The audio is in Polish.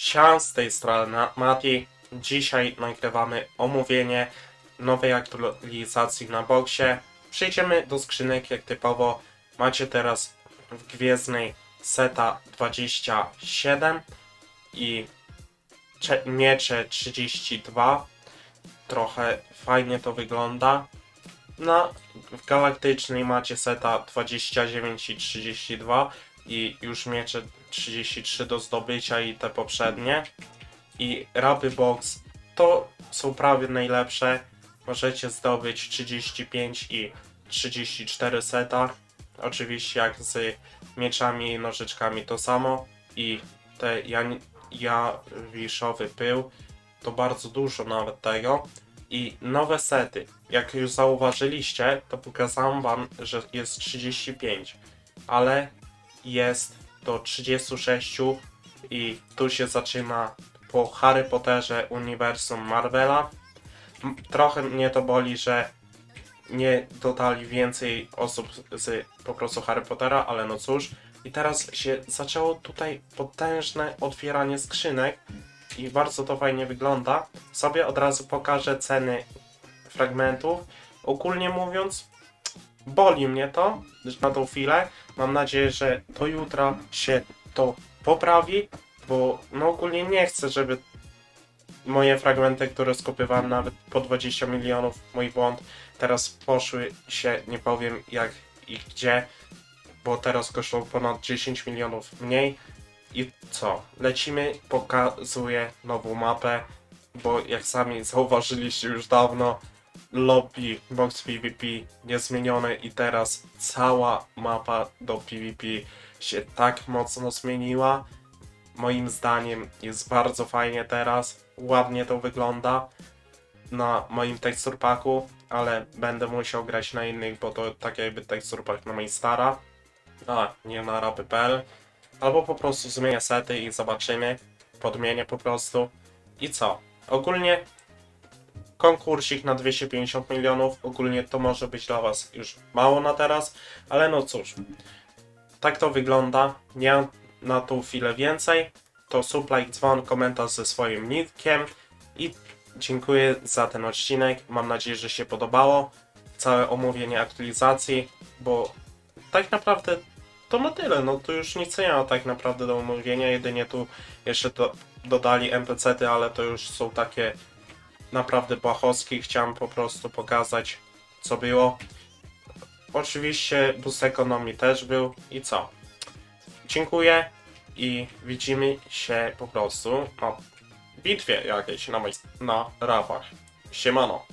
Sian z tej strony Mati. Dzisiaj nagrywamy omówienie nowej aktualizacji na boksie. Przejdziemy do skrzynek jak typowo. Macie teraz w Gwiezdnej seta 27 i cze- miecze 32. Trochę fajnie to wygląda. Na w Galaktycznej macie seta 29 i 32 i już miecze 33 do zdobycia i te poprzednie. I Rapy Box to są prawie najlepsze. Możecie zdobyć 35 i 34 seta. Oczywiście jak z mieczami i nożyczkami to samo. I te jan- jawiszowy pył to bardzo dużo nawet tego. I nowe sety. Jak już zauważyliście, to pokazałem wam, że jest 35. Ale jest do 36 i tu się zaczyna po Harry Potterze uniwersum Marvela. Trochę mnie to boli, że nie dodali więcej osób z po prostu Harry Pottera, ale no cóż. I teraz się zaczęło tutaj potężne otwieranie skrzynek i bardzo to fajnie wygląda. Sobie od razu pokażę ceny fragmentów. Ogólnie mówiąc, boli mnie to na tą chwilę. Mam nadzieję, że do jutra się to poprawi, bo no ogólnie nie chcę, żeby moje fragmenty, które skupywałem nawet po 20 milionów, mój błąd, teraz poszły się, nie powiem jak i gdzie, bo teraz kosztują ponad 10 milionów mniej. I co? Lecimy, pokazuję nową mapę, bo jak sami zauważyliście już dawno, lobby box PvP niezmienione i teraz cała mapa do PvP się tak mocno zmieniła. Moim zdaniem jest bardzo fajnie teraz, ładnie to wygląda na moim texture packu, ale będę musiał grać na innych, bo to tak jakby texture pack na Maystara, a nie na rapy.pl. Albo po prostu zmienię sety i zobaczymy, podmienię po prostu. I co? Ogólnie konkursik na 250 milionów. Ogólnie to może być dla Was już mało na teraz, ale no cóż. Tak to wygląda. Nie na tą chwilę więcej. To sub, like, dzwon, komentarz ze swoim nickiem i dziękuję za ten odcinek. Mam nadzieję, że się podobało. Całe omówienie aktualizacji, bo tak naprawdę to na tyle. No tu już nic nie ma tak naprawdę do omówienia. Jedynie tu jeszcze do, dodali NPC-ty, ale to już są takie naprawdę błahowski. Chciałem po prostu pokazać, co było. Oczywiście boost ekonomii też był. I co? Dziękuję i widzimy się po prostu na bitwie jakiejś na, na rapach. Siemano.